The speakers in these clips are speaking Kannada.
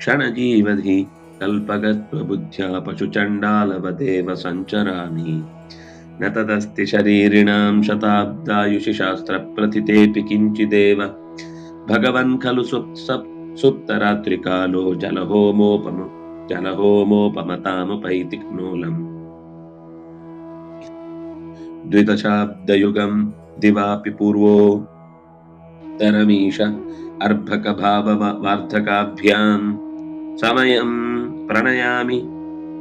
क्षणजीवधि कल्पगत्वबुद्ध्या पशुचण्डालवदेव सञ्चरामि। न तदस्ति शरीरिणां शताब्दायुषि शास्त्रप्रथितेऽपि किञ्चिदेव। भगवन् खलु सुप् सप् सुप्तरात्रिकालो जलहोमोपम जलहोमोपमतामुपैति क्नूलम् द्विदशाब्दयुगं दिवापि पूर्वो। तरमीश अर्भकभाववार्धकाभ्यां समयं प्रणयामि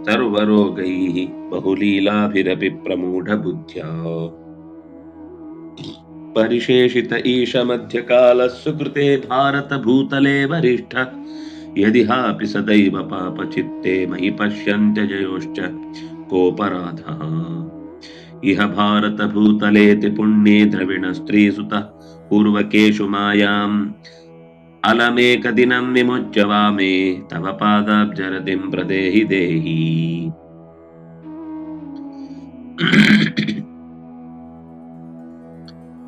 सर्वरोगैः बहुलीलाभिरपि प्रमूढबुद्ध्या। परिशेषित ईश मध्यकालः सुकृते भारतभूतले वरिष्ठ। यदिहापि सदैव पापचित्ते मयि पश्यन्त्यजयोश्च कोपराधः। इह भारतभूतलेति पुण्ये द्रविणस्त्रीसुतः पूर्वकेषु मायाम् अलमेकदिनं विमुच्य वामे तव पादाब्जरतिं प्रदेहि देहि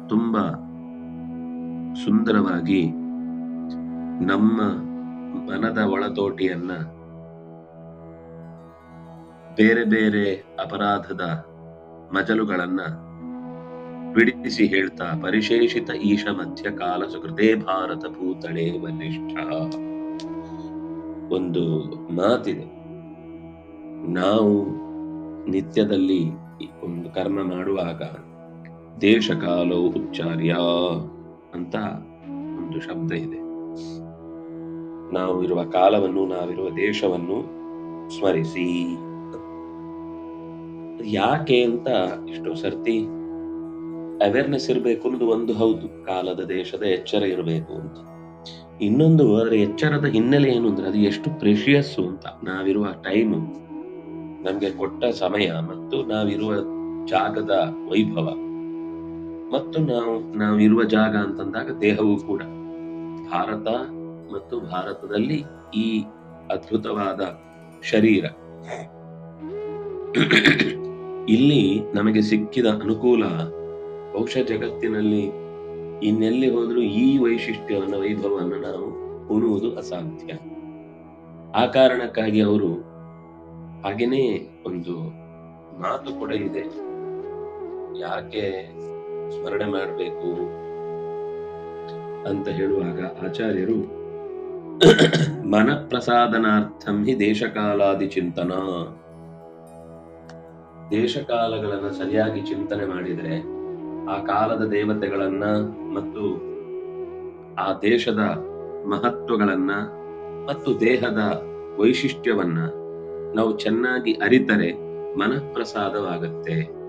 ತುಂಬಾ ಸುಂದರವಾಗಿ ನಮ್ಮ ಮನದ ಒಳತೋಟಿಯನ್ನ ಬೇರೆ ಬೇರೆ ಅಪರಾಧದ ಮಜಲುಗಳನ್ನ ಬಿಡಿಸಿ ಹೇಳ್ತಾ, ಪರಿಶೇಷಿತ ಈಶ ಮಧ್ಯಕಾಲ ಸುಕೃತೆ ಭಾರತ ಭೂತಳೆ ಬಲಿಷ್ಠ ಒಂದು ಮಾತಿದೆ. ನಾವು ನಿತ್ಯದಲ್ಲಿ ಒಂದು ಕರ್ಮ ಮಾಡುವಾಗ ದೇಶಕಾಲವು ಉಚ್ಚಾರ್ಯ ಅಂತ ಒಂದು ಶಬ್ದ ಇದೆ. ನಾವು ಇರುವ ಕಾಲವನ್ನು, ನಾವಿರುವ ದೇಶವನ್ನು ಸ್ಮರಿಸಿ. ಯಾಕೆ ಅಂತ ಎಷ್ಟೋ ಸರ್ತಿ ಅವೇರ್ನೆಸ್ ಇರಬೇಕು ಅನ್ನೋದು ಒಂದು ಹೌದು. ಕಾಲದ ದೇಶದ ಎಚ್ಚರ ಇರಬೇಕು ಅಂತ. ಇನ್ನೊಂದು ಅದರ ಎಚ್ಚರದ ಹಿನ್ನೆಲೆ ಏನು ಅಂದ್ರೆ ಅದು ಎಷ್ಟು ಪ್ರೆಷಿಯಸ್ಸು ಅಂತ. ನಾವಿರುವ ಟೈಮು ನಮಗೆ ಕೊಟ್ಟ ಸಮಯ ಮತ್ತು ನಾವಿರುವ ಜಾಗದ ವೈಭವ. ಮತ್ತು ನಾವು, ನಾವಿರುವ ಜಾಗ ಅಂತಂದಾಗ ದೇಹವೂ ಕೂಡ. ಭಾರತ ಮತ್ತು ಭಾರತದಲ್ಲಿ ಈ ಅದ್ಭುತವಾದ ಶರೀರ. ಇಲ್ಲಿ ನಮಗೆ ಸಿಕ್ಕಿದ ಅನುಕೂಲ ಬಹುಶಃ ಜಗತ್ತಿನಲ್ಲಿ ಇನ್ನೆಲ್ಲಿ ಹೋದ್ರೂ ಈ ವೈಶಿಷ್ಟ್ಯವನ್ನು, ವೈಭವವನ್ನು ನಾವು ಉಣುವುದು ಅಸಾಧ್ಯ. ಆ ಕಾರಣಕ್ಕಾಗಿ ಅವರು ಹಾಗೇನೇ ಒಂದು ಮಾತು ಕೂಡ ಇದೆ. ಯಾಕೆ ಸ್ಮರಣೆ ಮಾಡಬೇಕು ಅಂತ ಹೇಳುವಾಗ ಆಚಾರ್ಯರು, ಮನಪ್ರಸಾದನಾರ್ಥಂ ಹಿ ದೇಶಕಾಲಾದಿ ಚಿಂತನ. ದೇಶಕಾಲಗಳನ್ನ ಸರಿಯಾಗಿ ಚಿಂತನೆ ಮಾಡಿದ್ರೆ ಆ ಕಾಲದ ದೇವತೆಗಳನ್ನ ಮತ್ತು ಆ ದೇಶದ ಮಹತ್ವಗಳನ್ನ ಮತ್ತು ದೇಹದ ವೈಶಿಷ್ಟ್ಯವನ್ನ ನಾವು ಚೆನ್ನಾಗಿ ಅರಿತರೆ ಮನಃಪ್ರಸಾದವಾಗತ್ತೆ.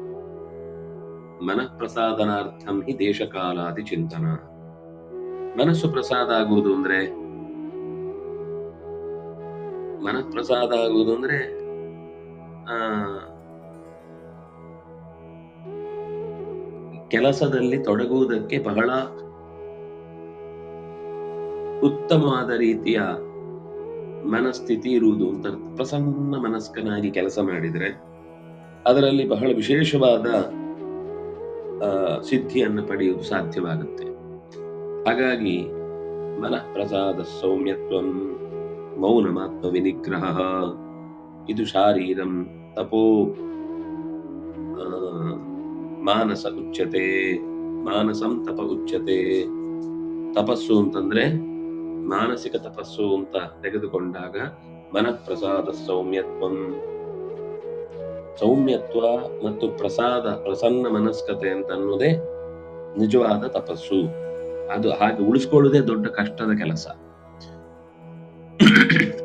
ಮನಃಪ್ರಸಾದನಾರ್ಥಂ ಹಿ ದೇಶಕಾಲಾದಿ ಚಿಂತನ. ಮನಸ್ಸು ಪ್ರಸಾದ ಆಗುವುದು ಅಂದ್ರೆ? ಮನಃಪ್ರಸಾದ ಆಗುವುದು ಅಂದ್ರೆ, ಆ ಕೆಲಸದಲ್ಲಿ ತೊಡಗುವುದಕ್ಕೆ ಬಹಳ ಉತ್ತಮವಾದ ರೀತಿಯ ಮನಸ್ಥಿತಿ ಇರುವುದು ಅಂತ. ಪ್ರಸನ್ನ ಮನಸ್ಕನಾಗಿ ಕೆಲಸ ಮಾಡಿದರೆ ಅದರಲ್ಲಿ ಬಹಳ ವಿಶೇಷವಾದ ಸಿದ್ಧಿಯನ್ನು ಪಡೆಯುವುದು ಸಾಧ್ಯವಾಗುತ್ತೆ ಹಾಗಾಗಿ ಮನಃ ಪ್ರಸಾದ ಸೌಮ್ಯತ್ವಂ ಮೌನಮಾತ್ಮ ವಿನಿಗ್ರಹ ಇದು ಶಾರೀರಂ ತಪೋ ಮಾನಸ ಉಚ್ಯತೆ, ಮಾನಸಂ ತಪ ಉಚ್ಯತೆ. ತಪಸ್ಸು ಅಂತಂದ್ರೆ ಮಾನಸಿಕ ತಪಸ್ಸು ಅಂತ ತೆಗೆದುಕೊಂಡಾಗ ಮನಃಪ್ರಸಾದ ಸೌಮ್ಯತ್ವಂ. ಸೌಮ್ಯತ್ವ ಮತ್ತು ಪ್ರಸಾದ, ಪ್ರಸನ್ನ ಮನಸ್ಕತೆ ಅಂತ ಅನ್ನೋದೇ ನಿಜವಾದ ತಪಸ್ಸು. ಅದು ಹಾಗೆ ಉಳಿಸ್ಕೊಳ್ಳುವುದೇ ದೊಡ್ಡ ಕಷ್ಟದ ಕೆಲಸ.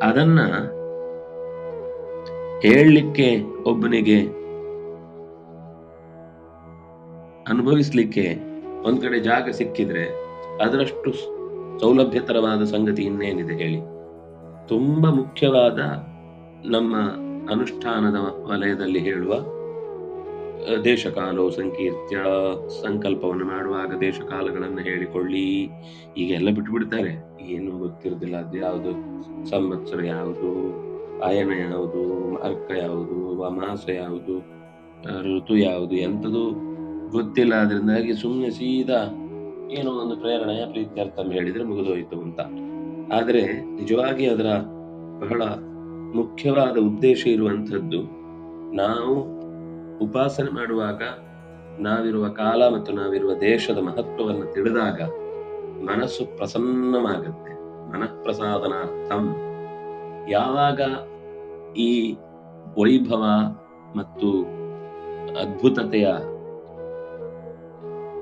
ಅದನ್ನ ಹೇಳಲಿಕ್ಕೆ ಒಬ್ಬನಿಗೆ ಅನುಭವಿಸ್ಲಿಕ್ಕೆ ಒಂದ್ ಕಡೆ ಜಾಗ ಸಿಕ್ಕಿದ್ರೆ ಅದರಷ್ಟು ಸೌಲಭ್ಯತರವಾದ ಸಂಗತಿ ಇನ್ನೇನಿದೆ ಹೇಳಿ. ತುಂಬಾ ಮುಖ್ಯವಾದ ನಮ್ಮ ಅನುಷ್ಠಾನದ ವಲಯದಲ್ಲಿ ಹೇಳುವ ದೇಶಕಾಲೋ ಸಂಕೀರ್ತ್ಯ ಸಂಕಲ್ಪವನ್ನು ಮಾಡುವಾಗ ದೇಶಕಾಲಗಳನ್ನು ಹೇಳಿಕೊಳ್ಳಿ. ಈಗೆಲ್ಲ ಬಿಟ್ಬಿಡ್ತಾರೆ. ಏನು ಗೊತ್ತಿರೋದಿಲ್ಲ. ಅದು ಯಾವುದು? ಸಂವತ್ಸರ ಯಾವುದು? ಅಯನ ಯಾವುದು? ಅರ್ಕ ಯಾವುದು? ಮಾಸ ಯಾವುದು? ಋತು ಯಾವುದು? ಎಂಥದು ಗೊತ್ತಿಲ್ಲ ಅದರಿಂದಾಗಿ ಸುಮ್ಮನೆ ಸೀದಾ ಏನೋ ಒಂದು ಪ್ರೇರಣೆಯ ಪ್ರೀತ್ಯರ್ಥ ಹೇಳಿದ್ರೆ ಮುಗಿದೋಯ್ತು ಅಂತ. ಆದ್ರೆ ನಿಜವಾಗಿ ಅದರ ಬಹಳ ಮುಖ್ಯವಾದ ಉದ್ದೇಶ ಇರುವಂಥದ್ದು, ನಾವು ಉಪಾಸನೆ ಮಾಡುವಾಗ ನಾವಿರುವ ಕಾಲ ಮತ್ತು ನಾವಿರುವ ದೇಶದ ಮಹತ್ವವನ್ನು ತಿಳಿದಾಗ ಮನಸ್ಸು ಪ್ರಸನ್ನವಾಗುತ್ತೆ. ಮನಃಪ್ರಸಾದನಾರ್ಥಂ. ಯಾವಾಗ ಈ ವೈಭವ ಮತ್ತು ಅದ್ಭುತತೆಯ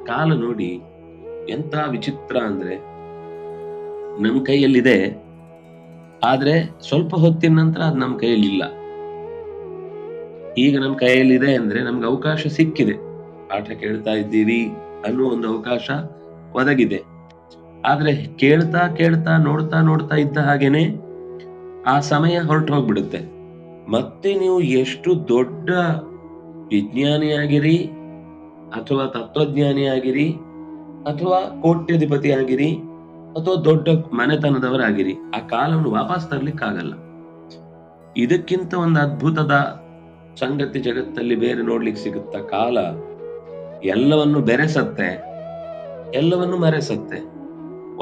ಕಾಲ ನೋಡಿ ಎಂತ ವಿಚಿತ್ರ ಅಂದ್ರೆ ನಮ್ ಕೈಯಲ್ಲಿದೆ. ಆದ್ರೆ ಸ್ವಲ್ಪ ಹೊತ್ತಿನ ನಂತರ ಅದು ನಮ್ಮ ಕೈಯಲ್ಲಿ ಇಲ್ಲ ಈಗ ನಮ್ಮ ಕೈಯಲ್ಲಿದೆ ಅಂದ್ರೆ ನಮ್ಗೆ ಅವಕಾಶ ಸಿಕ್ಕಿದೆ. ಪಾಠ ಕೇಳ್ತಾ ಇದ್ದೀರಿ ಅನ್ನೋ ಒಂದು ಅವಕಾಶ ಒದಗಿದೆ. ಆದ್ರೆ ಕೇಳ್ತಾ ಕೇಳ್ತಾ ನೋಡ್ತಾ ನೋಡ್ತಾ ಇದ್ದ ಹಾಗೇನೆ ಆ ಸಮಯ ಹೊರಟು ಹೋಗ್ಬಿಡುತ್ತೆ. ಮತ್ತೆ ನೀವು ಎಷ್ಟು ದೊಡ್ಡ ವಿಜ್ಞಾನಿಯಾಗಿರಿ ಅಥವಾ ತತ್ವಜ್ಞಾನಿಯಾಗಿರಿ, ಅಥವಾ ಕೋಟ್ಯಧಿಪತಿ ಆಗಿರಿ ಅಥವಾ ದೊಡ್ಡ ಮನೆತನದವರಾಗಿರಿ, ಆ ಕಾಲವನ್ನು ವಾಪಸ್ ತರ್ಲಿಕ್ಕಾಗಲ್ಲ. ಇದಕ್ಕಿಂತ ಒಂದು ಅದ್ಭುತದ ಸಂಗತಿ ಜಗತ್ತಲ್ಲಿ ಬೇರೆ ನೋಡ್ಲಿಕ್ಕೆ ಸಿಗುತ್ತ ಕಾಲ, ಎಲ್ಲವನ್ನು ಬೆರೆಸತ್ತೆ, ಎಲ್ಲವನ್ನು ಮರೆಸತ್ತೆ.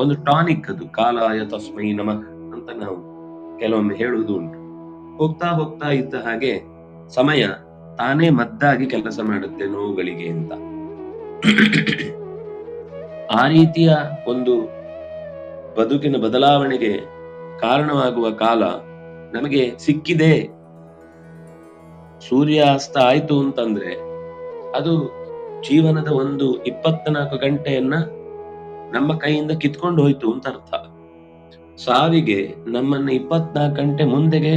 ಒಂದು ಟಾನಿಕ್ ಅದು ಕಾಲ ತಸ್ಮೈ ನಮಃ ಅಂತ ನಾವು ಕೆಲವೊಮ್ಮೆ ಹೇಳುವುದು ಉಂಟು. ಹೋಗ್ತಾ ಹೋಗ್ತಾ ಇದ್ದ ಹಾಗೆ ಸಮಯ ತಾನೇ ಮದ್ದಾಗಿ ಕೆಲಸ ಮಾಡುತ್ತೆ ನೋವುಗಳಿಗೆ ಅಂತ. ಆ ರೀತಿಯ ಒಂದು ಬದುಕಿನ ಬದಲಾವಣೆಗೆ ಕಾರಣವಾಗುವ ಕಾಲ ನಮಗೆ ಸಿಕ್ಕಿದೆ. ಸೂರ್ಯಾಸ್ತ ಆಯ್ತು ಅಂತಂದ್ರೆ ಅದು ಜೀವನದ ಒಂದು ಇಪ್ಪತ್ನಾಲ್ಕು ಗಂಟೆಯನ್ನ ನಮ್ಮ ಕೈಯಿಂದ ಕಿತ್ಕೊಂಡು ಹೋಯ್ತು ಅಂತ ಅರ್ಥ. ಸಾವಿಗೆ ನಮ್ಮನ್ನ ಇಪ್ಪತ್ನಾಲ್ಕು ಗಂಟೆ ಮುಂದೆಗೆ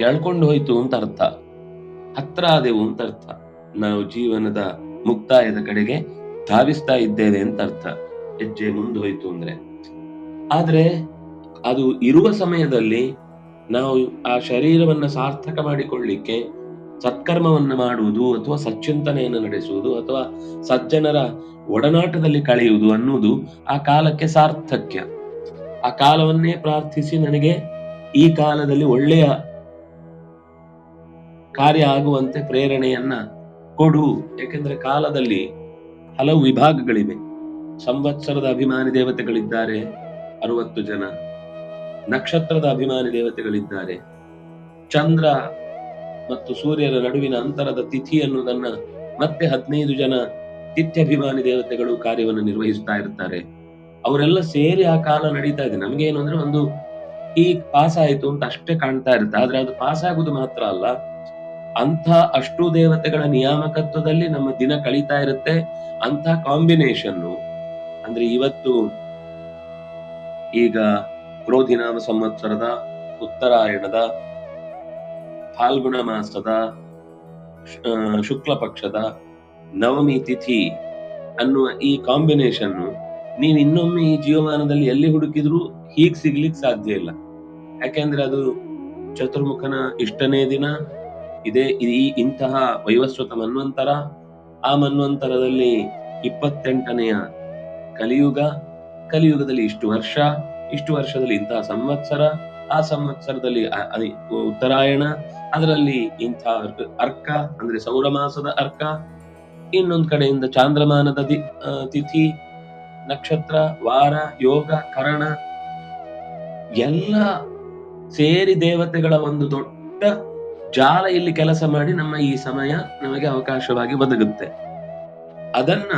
ಎಳ್ಕೊಂಡು ಹೋಯ್ತು ಅಂತ ಅರ್ಥ. ಹತ್ರ ಆದೆವು ಅಂತ ಅರ್ಥ ನಾವು ಜೀವನದ ಮುಕ್ತಾಯದ ಕಡೆಗೆ ಧಾವಿಸ್ತಾ ಇದ್ದೇವೆ ಅಂತ ಅರ್ಥ ಹೆಜ್ಜೆ ಮುಂದೋಯ್ತು ಅಂದ್ರೆ. ಆದ್ರೆ ಅದು ಇರುವ ಸಮಯದಲ್ಲಿ ನಾವು ಆ ಶರೀರವನ್ನ ಸಾರ್ಥಕ ಮಾಡಿಕೊಳ್ಳಿಕ್ಕೆ ಸತ್ಕರ್ಮವನ್ನ ಮಾಡುವುದು ಅಥವಾ ಸಚ್ಚಿಂತನೆಯನ್ನು ನಡೆಸುವುದು ಅಥವಾ ಸಜ್ಜನರ ಒಡನಾಟದಲ್ಲಿ ಕಳೆಯುವುದು ಅನ್ನುವುದು ಆ ಕಾಲಕ್ಕೆ ಸಾರ್ಥಕ್ಯ. ಆ ಕಾಲವನ್ನೇ ಪ್ರಾರ್ಥಿಸಿ ನನಗೆ ಈ ಕಾಲದಲ್ಲಿ ಒಳ್ಳೆಯ ಕಾರ್ಯ ಆಗುವಂತೆ ಪ್ರೇರಣೆಯನ್ನ ಕೊಡು. ಯಾಕೆಂದ್ರೆ ಕಾಲದಲ್ಲಿ ಹಲವು ವಿಭಾಗಗಳಿವೆ. ಸಂವತ್ಸರದ ಅಭಿಮಾನಿ ದೇವತೆಗಳಿದ್ದಾರೆ, ಅರವತ್ತು ಜನ. ನಕ್ಷತ್ರದ ಅಭಿಮಾನಿ ದೇವತೆಗಳಿದ್ದಾರೆ. ಚಂದ್ರ ಮತ್ತು ಸೂರ್ಯರ ನಡುವಿನ ಅಂತರದ ತಿಥಿ ಅನ್ನುವುದನ್ನ ಮತ್ತೆ ಹದಿನೈದು ಜನ ತಿಥ್ಯಭಿಮಾನಿ ದೇವತೆಗಳು ಕಾರ್ಯವನ್ನು ನಿರ್ವಹಿಸ್ತಾ ಇರ್ತಾರೆ. ಅವರೆಲ್ಲ ಸೇರಿ ಆ ಕಾಲ ನಡೀತಾ ಇದೆ. ನಮ್ಗೆ ಏನು ಅಂದ್ರೆ ಒಂದು ಈ ಪಾಸ್ ಆಯ್ತು ಅಂತ ಅಷ್ಟೇ ಕಾಣ್ತಾ ಇರುತ್ತೆ. ಆದ್ರೆ ಅದು ಪಾಸ್ ಆಗುದು ಮಾತ್ರ ಅಲ್ಲ. ಅಂಥ ಅಷ್ಟು ದೇವತೆಗಳ ನಿಯಾಮಕತ್ವದಲ್ಲಿ ನಮ್ಮ ದಿನ ಕಳೀತಾ ಇರುತ್ತೆ. ಅಂಥ ಕಾಂಬಿನೇಷನ್ನು ಅಂದ್ರೆ ಇವತ್ತು ಈಗ ಕ್ರೋಧಿನಾಮ ಸಂವತ್ಸರದ ಉತ್ತರಾಯಣದ ಫಾಲ್ಗುಣ ಮಾಸದ ಶುಕ್ಲ ಪಕ್ಷದ ನವಮಿ ತಿಥಿ ಅನ್ನುವ ಈ ಕಾಂಬಿನೇಷನ್ ನೀವು ಇನ್ನೊಮ್ಮೆ ಈ ಜೀವಮಾನದಲ್ಲಿ ಎಲ್ಲಿ ಹುಡುಕಿದ್ರು ಹೀಗ್ ಸಿಗ್ಲಿಕ್ ಸಾಧ್ಯ ಇಲ್ಲ. ಯಾಕೆಂದ್ರೆ ಅದು ಚತುರ್ಮುಖನ ಇಷ್ಟನೇ ದಿನ ಇದೇ. ಈ ಇಂತಹ ವೈವಸ್ವತ ಮನ್ವಂತರ, ಆ ಮನ್ವಂತರದಲ್ಲಿ ಇಪ್ಪತ್ತೆಂಟನೆಯ ಕಲಿಯುಗ. ಕಲಿಯುಗದಲ್ಲಿ ಇಷ್ಟು ವರ್ಷ, ಇಷ್ಟು ವರ್ಷದಲ್ಲಿ ಇಂತಹ ಸಂವತ್ಸರ, ಆ ಸಂವತ್ಸರದಲ್ಲಿ ಉತ್ತರಾಯಣ, ಅದರಲ್ಲಿ ಇಂಥ ಅರ್ಕ ಅಂದ್ರೆ ಸೌರಮಾಸದ ಅರ್ಕ. ಇನ್ನೊಂದ್ ಕಡೆಯಿಂದ ಚಾಂದ್ರಮಾನದ ತಿಥಿ, ನಕ್ಷತ್ರ, ವಾರ, ಯೋಗ, ಕರಣ. ಎಲ್ಲ ಸೇರಿ ದೇವತೆಗಳ ಒಂದು ದೊಡ್ಡ ಜಾಲ ಇಲ್ಲಿ ಕೆಲಸ ಮಾಡಿ ನಮ್ಮ ಈ ಸಮಯ ನಮಗೆ ಅವಕಾಶವಾಗಿ ಬದುಕುತ್ತೆ ಅದನ್ನ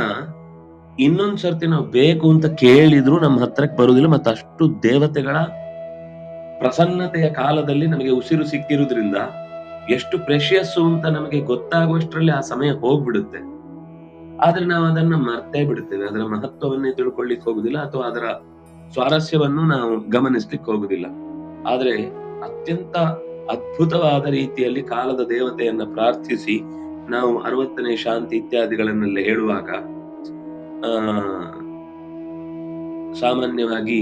ಇನ್ನೊಂದ್ ಸರ್ತಿ ನಾವು ಬೇಕು ಅಂತ ಕೇಳಿದ್ರು ನಮ್ಮ ಹತ್ರಕ್ಕೆ ಬರುವುದಿಲ್ಲ ಮತ್ತೆ ಅಷ್ಟು ದೇವತೆಗಳ ಪ್ರಸನ್ನತೆಯ ಕಾಲದಲ್ಲಿ ನಮಗೆ ಉಸಿರು ಸಿಕ್ಕಿರುವುದ್ರಿಂದ ಎಷ್ಟು ಪ್ರೆಷಿಯಸ್ಸು ಅಂತ ನಮಗೆ ಗೊತ್ತಾಗುವಷ್ಟರಲ್ಲಿ ಆ ಸಮಯ ಹೋಗ್ಬಿಡುತ್ತೆ. ಆದ್ರೆ ನಾವು ಅದನ್ನ ಮರ್ತೇ ಬಿಡುತ್ತೇವೆ ಅದರ ಮಹತ್ವವನ್ನೇ ತಿಳ್ಕೊಳ್ಳಿಕ್ ಹೋಗುದಿಲ್ಲ ಅಥವಾ ಅದರ ಸ್ವಾರಸ್ಯವನ್ನು ನಾವು ಗಮನಿಸ್ಲಿಕ್ಕೆ ಹೋಗುದಿಲ್ಲ. ಆದ್ರೆ ಅತ್ಯಂತ ಅದ್ಭುತವಾದ ರೀತಿಯಲ್ಲಿ ಕಾಲದ ದೇವತೆಯನ್ನ ಪ್ರಾರ್ಥಿಸಿ ನಾವು ಅರವತ್ತನೇ ಶಾಂತಿ ಇತ್ಯಾದಿಗಳನ್ನೆಲ್ಲ ಹೇಳುವಾಗ, ಆ, ಸಾಮಾನ್ಯವಾಗಿ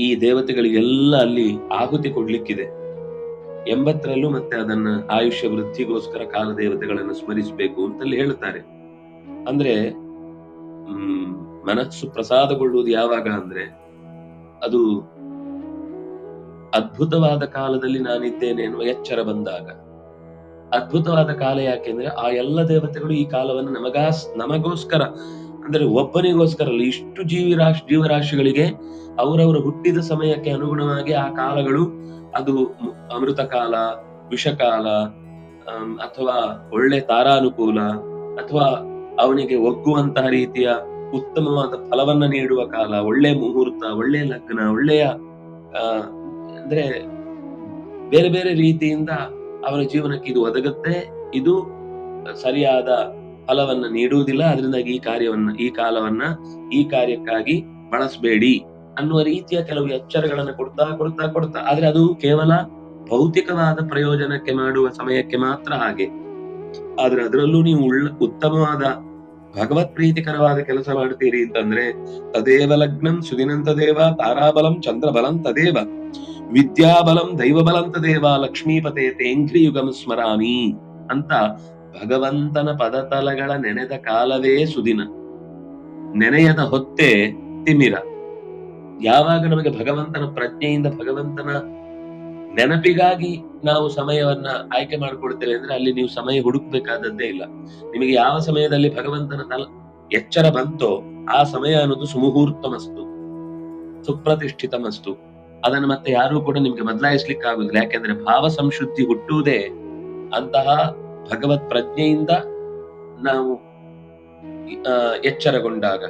ಈ ದೇವತೆಗಳಿಗೆಲ್ಲ ಅಲ್ಲಿ ಆಹುತಿ ಕೊಡ್ಲಿಕ್ಕಿದೆ. ಎಂಬತ್ತರಲ್ಲೂ ಮತ್ತೆ ಅದನ್ನ ಆಯುಷ್ಯ ವೃದ್ಧಿಗೋಸ್ಕರ ಕಾಲ ದೇವತೆಗಳನ್ನು ಸ್ಮರಿಸಬೇಕು ಅಂತಲ್ಲಿ ಹೇಳ್ತಾರೆ ಅಂದ್ರೆ, ಹ್ಮ್, ಮನಸ್ಸು ಪ್ರಸಾದಗೊಳ್ಳುವುದು ಯಾವಾಗ ಅಂದ್ರೆ ಅದು ಅದ್ಭುತವಾದ ಕಾಲದಲ್ಲಿ ನಾನಿದ್ದೇನೆ ಎನ್ನುವ ಎಚ್ಚರ ಬಂದಾಗ, ಅದ್ಭುತವಾದ ಕಾಲ ಯಾಕೆಂದ್ರೆ ಆ ಎಲ್ಲ ದೇವತೆಗಳು ಈ ಕಾಲವನ್ನು ನಮಗಾಸ್, ನಮಗೋಸ್ಕರ, ಅಂದ್ರೆ ಒಬ್ಬನಿಗೋಸ್ಕರ ಇಷ್ಟು ಜೀವಿ ರಾಶಿ ಜೀವರಾಶಿಗಳಿಗೆ ಅವರವರ ಹುಟ್ಟಿದ ಸಮಯಕ್ಕೆ ಅನುಗುಣವಾಗಿ ಆ ಕಾಲಗಳು, ಅದು ಅಮೃತ ಕಾಲ ವಿಷಕಾಲ ಅಥವಾ ಒಳ್ಳೆ ತಾರಾನುಕೂಲ, ಅಥವಾ ಅವನಿಗೆ ಒಗ್ಗುವಂತಹ ರೀತಿಯ ಉತ್ತಮವಾದ ಫಲವನ್ನ ನೀಡುವ ಕಾಲ, ಒಳ್ಳೆ ಮುಹೂರ್ತ, ಒಳ್ಳೆ ಲಗ್ನ, ಒಳ್ಳೆಯ ಅಂದ್ರೆ ಬೇರೆ ಬೇರೆ ರೀತಿಯಿಂದ ಅವರ ಜೀವನಕ್ಕೆ ಇದು ಒದಗುತ್ತೆ. ಇದು ಸರಿಯಾದ ಫಲವನ್ನ ನೀಡುವುದಿಲ್ಲ. ಅದರಿಂದಾಗಿ ಈ ಕಾರ್ಯವನ್ನ, ಈ ಕಾಲವನ್ನ ಈ ಕಾರ್ಯಕ್ಕಾಗಿ ಬಳಸಬೇಡಿ ಅನ್ನುವ ರೀತಿಯ ಕೆಲವು ಎಚ್ಚರಗಳನ್ನು ಕೊಡ್ತಾ ಕೊಡ್ತಾ ಕೊಡ್ತಾ. ಆದ್ರೆ ಅದು ಕೇವಲ ಭೌತಿಕವಾದ ಪ್ರಯೋಜನಕ್ಕೆ ಮಾಡುವ ಸಮಯಕ್ಕೆ ಮಾತ್ರ ಹಾಗೆ. ಆದ್ರೆ ಅದರಲ್ಲೂ ನೀವು ಉಳ್ಳ, ಉತ್ತಮವಾದ ಭಗವತ್ ಪ್ರೀತಿಕರವಾದ ಕೆಲಸ ಮಾಡ್ತೀರಿ ಅಂತಂದ್ರೆ, ತದೇವ ಲಗ್ನಂ ಸುದಿನಂತ ದೇವ, ತಾರಾಬಲಂ ಚಂದ್ರಬಲಂ ತದೇವ. ವಿದ್ಯಾಬಲಂ ದೈವಬಲಂತ ದೇವ ಲಕ್ಷ್ಮೀಪತೆ ತೇಂಘ್ರಿಯುಗಂ ಸ್ಮರಾಮಿ ಅಂತ ಭಗವಂತನ ಪದತಲಗಳ ನೆನೆದ ಕಾಲವೇ ಸುದಿನ. ನೆನೆಯದ ಹೊತ್ತೆ ತಿಮಿರ. ಯಾವಾಗ ನಮಗೆ ಭಗವಂತನ ಪ್ರಜ್ಞೆಯಿಂದ ಭಗವಂತನ ನೆನಪಿಗಾಗಿ ನಾವು ಸಮಯವನ್ನ ಆಯ್ಕೆ ಮಾಡ್ಕೊಡ್ತೇವೆ ಅಂದ್ರೆ ಅಲ್ಲಿ ನೀವು ಸಮಯ ಹುಡುಕ್ಬೇಕಾದದ್ದೇ ಇಲ್ಲ. ನಿಮಗೆ ಯಾವ ಸಮಯದಲ್ಲಿ ಭಗವಂತನ ತಲ ಎಚ್ಚರ ಬಂತೋ ಆ ಸಮಯ ಅನ್ನೋದು ಸುಮುಹೂರ್ತಮಸ್ತು, ಸುಪ್ರತಿಷ್ಠಿತಮಸ್ತು. ಅದನ್ನು ಮತ್ತೆ ಯಾರು ಕೂಡ ನಿಮ್ಗೆ ಬದಲಾಯಿಸ್ಲಿಕ್ಕೆ ಆಗುದಿಲ್ಲ ಯಾಕೆಂದ್ರೆ ಭಾವ ಸಂಶುದ್ಧಿ ಹುಟ್ಟುವುದೇ ಅಂತಹ ಭಗವತ್ ಪ್ರಜ್ಞೆಯಿಂದ ನಾವು ಎಚ್ಚರಗೊಂಡಾಗ.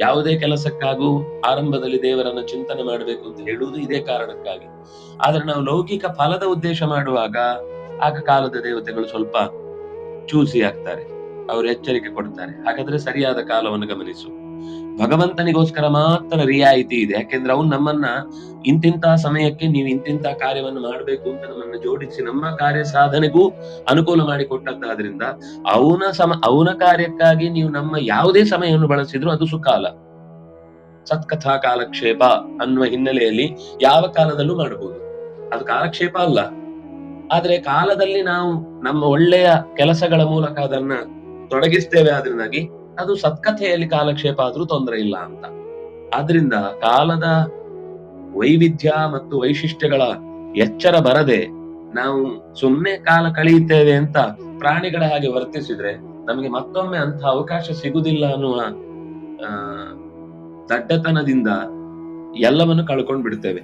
ಯಾವುದೇ ಕೆಲಸಕ್ಕಾಗೂ ಆರಂಭದಲ್ಲಿ ದೇವರನ್ನು ಚಿಂತನೆ ಮಾಡಬೇಕು ಅಂತ ಹೇಳುವುದು ಇದೇ ಕಾರಣಕ್ಕಾಗಿ. ಆದ್ರೆ ನಾವು ಲೌಕಿಕ ಫಲದ ಉದ್ದೇಶ ಮಾಡುವಾಗ ಆಗ ಕಾಲದ ದೇವತೆಗಳು ಸ್ವಲ್ಪ ಚೂಸಿ ಆಗ್ತಾರೆ. ಅವರು ಎಚ್ಚರಿಕೆ ಕೊಡ್ತಾರೆ. ಹಾಗಾದ್ರೆ ಸರಿಯಾದ ಕಾಲವನ್ನು ಗಮನಿಸು. ಭಗವಂತನಿಗೋಸ್ಕರ ಮಾತ್ರ ರಿಯಾಯಿತಿ ಇದೆ. ಯಾಕೆಂದ್ರೆ ಅವನು ನಮ್ಮನ್ನ ಇಂತಿಂತ ಸಮಯಕ್ಕೆ ನೀವು ಇಂತಿಂತ ಕಾರ್ಯವನ್ನು ಮಾಡಬೇಕು ಅಂತ ನಮ್ಮನ್ನ ಜೋಡಿಸಿ ನಮ್ಮ ಕಾರ್ಯ ಸಾಧನೆಗೂ ಅನುಕೂಲ ಮಾಡಿಕೊಟ್ಟದ್ದಾದ್ರಿಂದ ಅವನ ಸಮ, ಅವನ ಕಾರ್ಯಕ್ಕಾಗಿ ನೀವು ನಮ್ಮ ಯಾವುದೇ ಸಮಯವನ್ನು ಬಳಸಿದ್ರು ಅದು ಸುಕಾಲ ಸತ್ಕಥಾ ಕಾಲಕ್ಷೇಪ ಅನ್ನುವ ಹಿನ್ನೆಲೆಯಲ್ಲಿ ಯಾವ ಕಾಲದಲ್ಲೂ ಮಾಡಬಹುದು ಅದು ಕಾಲಕ್ಷೇಪ ಅಲ್ಲ. ಆದ್ರೆ ಕಾಲದಲ್ಲಿ ನಾವು ನಮ್ಮ ಒಳ್ಳೆಯ ಕೆಲಸಗಳ ಮೂಲಕ ಅದನ್ನ ತೊಡಗಿಸ್ತೇವೆ ಆದ್ರಿಂದಾಗಿ ಅದು ಸತ್ಕಥೆಯಲ್ಲಿ ಕಾಲಕ್ಷೇಪ ಆದ್ರೂ ತೊಂದರೆ ಇಲ್ಲ ಅಂತ. ಆದ್ರಿಂದ ಕಾಲದ ವೈವಿಧ್ಯ ಮತ್ತು ವೈಶಿಷ್ಟ್ಯಗಳ ಎಚ್ಚರ ಬರದೆ ನಾವು ಸುಮ್ಮನೆ ಕಾಲ ಕಳೆಯುತ್ತೇವೆ ಅಂತ ಪ್ರಾಣಿಗಳ ಹಾಗೆ ವರ್ತಿಸಿದ್ರೆ ನಮಗೆ ಮತ್ತೊಮ್ಮೆ ಅಂತ ಅವಕಾಶ ಸಿಗುದಿಲ್ಲ ಅನ್ನುವ, ಆ, ದಡ್ಡತನದಿಂದ ಎಲ್ಲವನ್ನು ಕಳ್ಕೊಂಡ್ ಬಿಡ್ತೇವೆ.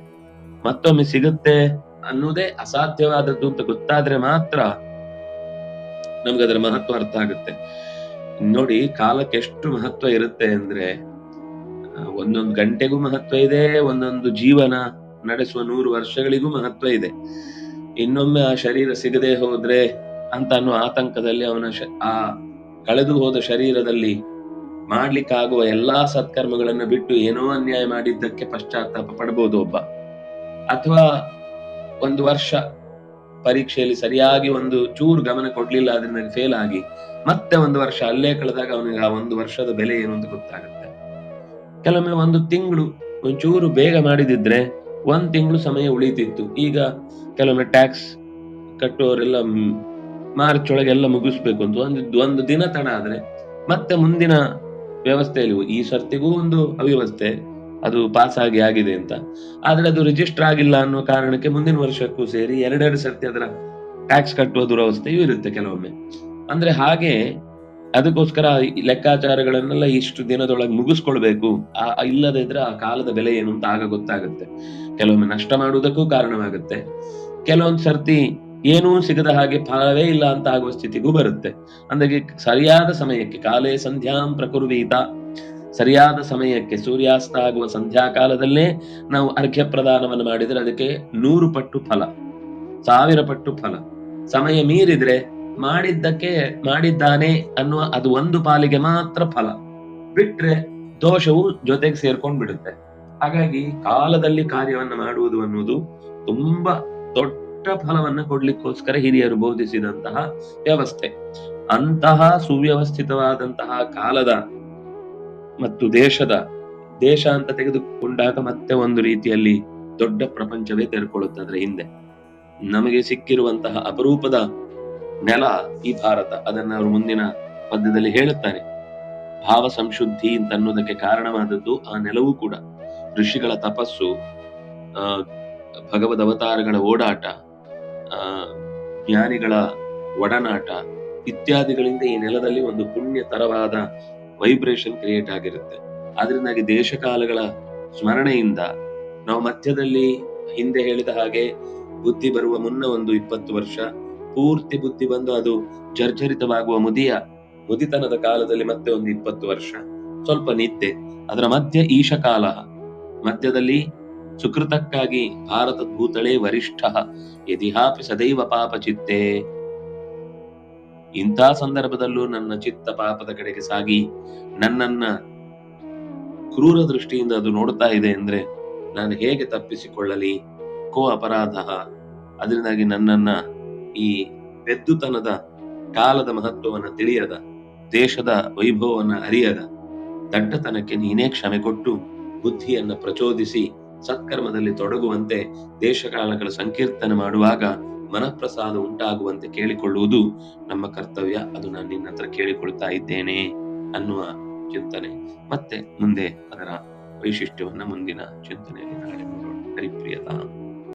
ಮತ್ತೊಮ್ಮೆ ಸಿಗುತ್ತೆ ಅನ್ನುವುದೇ ಅಸಾಧ್ಯವಾದದ್ದು ಅಂತ ಗೊತ್ತಾದ್ರೆ ಮಾತ್ರ ನಮ್ಗೆ ಅದರ ಮಹತ್ವ ಅರ್ಥ ಆಗುತ್ತೆ. ನೋಡಿ ಕಾಲಕ್ಕೆ ಎಷ್ಟು ಮಹತ್ವ ಇರುತ್ತೆ ಅಂದ್ರೆ ಒಂದೊಂದು ಗಂಟೆಗೂ ಮಹತ್ವ ಇದೆ, ಒಂದೊಂದು ಜೀವನ ನಡೆಸುವ ನೂರು ವರ್ಷಗಳಿಗೂ ಮಹತ್ವ ಇದೆ. ಇನ್ನೊಮ್ಮೆ ಆ ಶರೀರ ಸಿಗದೆ ಹೋದ್ರೆ ಅಂತ ಅನ್ನೋ ಆತಂಕದಲ್ಲಿ ಅವನ ಆ ಕಳೆದು ಹೋದ ಶರೀರದಲ್ಲಿ ಮಾಡ್ಲಿಕ್ಕಾಗುವ ಎಲ್ಲಾ ಸತ್ಕರ್ಮಗಳನ್ನ ಬಿಟ್ಟು ಏನೋ ಅನ್ಯಾಯ ಮಾಡಿದ್ದಕ್ಕೆ ಪಶ್ಚಾತ್ತಾಪ ಪಡಬಹುದು ಒಬ್ಬ. ಅಥವಾ ಒಂದು ವರ್ಷ ಪರೀಕ್ಷೆಯಲ್ಲಿ ಸರಿಯಾಗಿ ಒಂದು ಚೂರು ಗಮನ ಕೊಡ್ಲಿಲ್ಲ ಅದರಿಂದ ಫೇಲ್ ಆಗಿ. ಮತ್ತೆ ಒಂದು ವರ್ಷ ಅಲ್ಲೇ ಕಳೆದಾಗ ಅವನಿಗೆ ಆ ಒಂದು ವರ್ಷದ ಬೆಲೆ ಏನು ಅಂತ ಗೊತ್ತಾಗುತ್ತೆ. ಕೆಲವೊಮ್ಮೆ ಒಂದು ತಿಂಗಳು ಒಂಚೂರು ಬೇಗ ಮಾಡಿದಿದ್ರೆ ಒಂದ್ ತಿಂಗಳು ಸಮಯ ಉಳಿತಿತ್ತು. ಈಗ ಕೆಲವೊಮ್ಮೆ ಟ್ಯಾಕ್ಸ್ ಕಟ್ಟುವವರೆಲ್ಲ ಮಾರ್ಚ್ ಒಳಗೆ ಎಲ್ಲ ಮುಗಿಸ್ಬೇಕು ಅಂತ. ಒಂದು ಒಂದು ದಿನ ತಡ ಆದ್ರೆ ಮತ್ತೆ ಮುಂದಿನ ವ್ಯವಸ್ಥೆಯಲ್ಲಿ, ಈ ಸರ್ತಿಗೂ ಒಂದು ಅವ್ಯವಸ್ಥೆ. ಅದು ಪಾಸ್ ಆಗಿ ಆಗಿದೆ ಅಂತ. ಆದ್ರೆ ಅದು ರಿಜಿಸ್ಟರ್ ಆಗಿಲ್ಲ ಅನ್ನೋ ಕಾರಣಕ್ಕೆ ಮುಂದಿನ ವರ್ಷಕ್ಕೂ ಸೇರಿ ಎರಡೆರಡು ಸರ್ತಿ ಅದರ ಟ್ಯಾಕ್ಸ್ ಕಟ್ಟುವ ದುರವಸ್ಥೆಯೂ ಇರುತ್ತೆ ಕೆಲವೊಮ್ಮೆ. ಅಂದ್ರೆ ಹಾಗೆ ಅದಕ್ಕೋಸ್ಕರ ಲೆಕ್ಕಾಚಾರಗಳನ್ನೆಲ್ಲ ಇಷ್ಟು ದಿನದೊಳಗೆ ಮುಗಿಸ್ಕೊಳ್ಬೇಕು. ಆ ಆ ಇದ್ರೆ ಆ ಕಾಲದ ಬೆಲೆ ಏನು ಅಂತ ಆಗ ಗೊತ್ತಾಗುತ್ತೆ. ಕೆಲವೊಮ್ಮೆ ನಷ್ಟ ಮಾಡುವುದಕ್ಕೂ ಕಾರಣವಾಗುತ್ತೆ. ಕೆಲವೊಂದು ಸರ್ತಿ ಏನೂ ಸಿಗದ ಹಾಗೆ ಫಲವೇ ಇಲ್ಲ ಅಂತ ಆಗುವ ಸ್ಥಿತಿಗೂ ಬರುತ್ತೆ. ಅಂದ್ರೆ ಸರಿಯಾದ ಸಮಯಕ್ಕೆ, ಕಾಲೇ ಸಂಧ್ಯಾಂ ಪ್ರಕುರ್ವೀತ. ಸರಿಯಾದ ಸಮಯಕ್ಕೆ ಸೂರ್ಯಾಸ್ತ ಆಗುವ ಸಂಧ್ಯಾ ಕಾಲದಲ್ಲೇ ನಾವು ಅರ್ಘ್ಯ ಪ್ರದಾನವನ್ನು ಮಾಡಿದರೆ ಅದಕ್ಕೆ ನೂರು ಪಟ್ಟು ಫಲ, ಸಾವಿರ ಪಟ್ಟು ಫಲ. ಸಮಯ ಮೀರಿದ್ರೆ ಮಾಡಿದ್ದಕ್ಕೆ ಮಾಡಿದ್ದಾನೆ ಅನ್ನುವ ಅದು ಒಂದು ಪಾಲಿಗೆ ಮಾತ್ರ ಫಲ. ಬಿಟ್ರೆ ದೋಷವು ಜೊತೆಗೆ ಸೇರ್ಕೊಂಡು ಬಿಡುತ್ತೆ. ಹಾಗಾಗಿ ಕಾಲದಲ್ಲಿ ಕಾರ್ಯವನ್ನು ಮಾಡುವುದು ಅನ್ನುವುದು ತುಂಬಾ ದೊಡ್ಡ ಫಲವನ್ನು ಕೊಡ್ಲಿಕ್ಕೋಸ್ಕರ ಹಿರಿಯರು ಬೋಧಿಸಿದಂತಹ ವ್ಯವಸ್ಥೆ. ಅಂತಹ ಸುವ್ಯವಸ್ಥಿತವಾದಂತಹ ಕಾಲದ ಮತ್ತು ದೇಶದ ದೇಶ ಅಂತ ತೆಗೆದುಕೊಂಡಾಗ ಮತ್ತೆ ಒಂದು ರೀತಿಯಲ್ಲಿ ದೊಡ್ಡ ಪ್ರಪಂಚವೇ ತೆರೆಕೊಳ್ಳುತ್ತೆ ಅದರ ಹಿಂದೆ. ನಮಗೆ ಸಿಕ್ಕಿರುವಂತಹ ಅಪರೂಪದ ನೆಲ ಈ ಭಾರತ. ಅದನ್ನ ಅವರು ಮುಂದಿನ ಪದ್ಯದಲ್ಲಿ ಹೇಳುತ್ತಾರೆ. ಭಾವ ಸಂಶುದ್ಧಿ ಅಂತ ಅನ್ನೋದಕ್ಕೆ ಕಾರಣವಾದದ್ದು ಆ ನೆಲವೂ ಕೂಡ. ಋಷಿಗಳ ತಪಸ್ಸು, ಆ, ಭಗವದ್ ಅವತಾರಗಳ ಓಡಾಟ, ಆ, ಜ್ಞಾನಿಗಳ ಒಡನಾಟ ಇತ್ಯಾದಿಗಳಿಂದ ಈ ನೆಲದಲ್ಲಿ ಒಂದು ಪುಣ್ಯ ತರವಾದ ವೈಬ್ರೇಷನ್ ಕ್ರಿಯೇಟ್ ಆಗಿರುತ್ತೆ. ಅದರಿಂದಾಗಿ ದೇಶಕಾಲಗಳ ಸ್ಮರಣೆಯಿಂದ ನಾವು ಮಧ್ಯದಲ್ಲಿ ಹಿಂದೆ ಹೇಳಿದ ಹಾಗೆ ಬುದ್ಧಿ ಬರುವ ಮುನ್ನ ಒಂದು ಇಪ್ಪತ್ತು ವರ್ಷ, ಪೂರ್ತಿ ಬುದ್ಧಿ ಬಂದು ಅದು ಜರ್ಜರಿತವಾಗುವ ಮುದಿಯ, ಮುದಿತನದ ಕಾಲದಲ್ಲಿ ಮತ್ತೆ ಒಂದು ಇಪ್ಪತ್ತು ವರ್ಷ. ಸ್ವಲ್ಪ ನಿದ್ದೆ. ಅದರ ಮಧ್ಯ ಈಶಕಾಲ. ಮಧ್ಯದಲ್ಲಿ ಸುಕೃತಕ್ಕಾಗಿ ಭಾರತ ಭೂತಳೆ ವರಿಷ್ಠ, ಯದಿಹಾಪಿ ಸದೈವ ಪಾಪ ಚಿತ್ತೆ. ಇಂಥ ಸಂದರ್ಭದಲ್ಲೂ ನನ್ನ ಚಿತ್ತ ಪಾಪದ ಕಡೆಗೆ ಸಾಗಿ ನನ್ನನ್ನ ಕ್ರೂರ ದೃಷ್ಟಿಯಿಂದ ಅದು ನೋಡ್ತಾ ಇದೆ ಅಂದ್ರೆ ನಾನು ಹೇಗೆ ತಪ್ಪಿಸಿಕೊಳ್ಳಲಿ? ಕೋ ಅಪರಾಧ. ಅದರಿಂದಾಗಿ ನನ್ನನ್ನ ಈ ಪೆದ್ದುತನದ ಕಾಲದ ಮಹತ್ವವನ್ನ ತಿಳಿಯದ, ದೇಶದ ವೈಭವವನ್ನ ಅರಿಯದ, ದಡ್ಡತನಕ್ಕೆ ನೀನೇ ಕ್ಷಮೆ ಕೊಟ್ಟು ಬುದ್ಧಿಯನ್ನ ಪ್ರಚೋದಿಸಿ ಸತ್ಕರ್ಮದಲ್ಲಿ ತೊಡಗುವಂತೆ ದೇಶಕಾಲಗಳ ಸಂಕೀರ್ತನೆ ಮಾಡುವಾಗ ಮನಃಪ್ರಸಾದ ಉಂಟಾಗುವಂತೆ ಕೇಳಿಕೊಳ್ಳುವುದು ನಮ್ಮ ಕರ್ತವ್ಯ. ಅದು ನಾನು ನಿನ್ನ ಹತ್ರ ಕೇಳಿಕೊಳ್ತಾ ಇದ್ದೇನೆ ಅನ್ನುವ ಚಿಂತನೆ. ಮತ್ತೆ ಮುಂದೆ ಅದರ ವೈಶಿಷ್ಟ್ಯವನ್ನು ಮುಂದಿನ ಚಿಂತನೆಯಲ್ಲಿ ನಾಳೆ ನೋಡೋಣ. ಹರಿಪ್ರಿಯತಾ.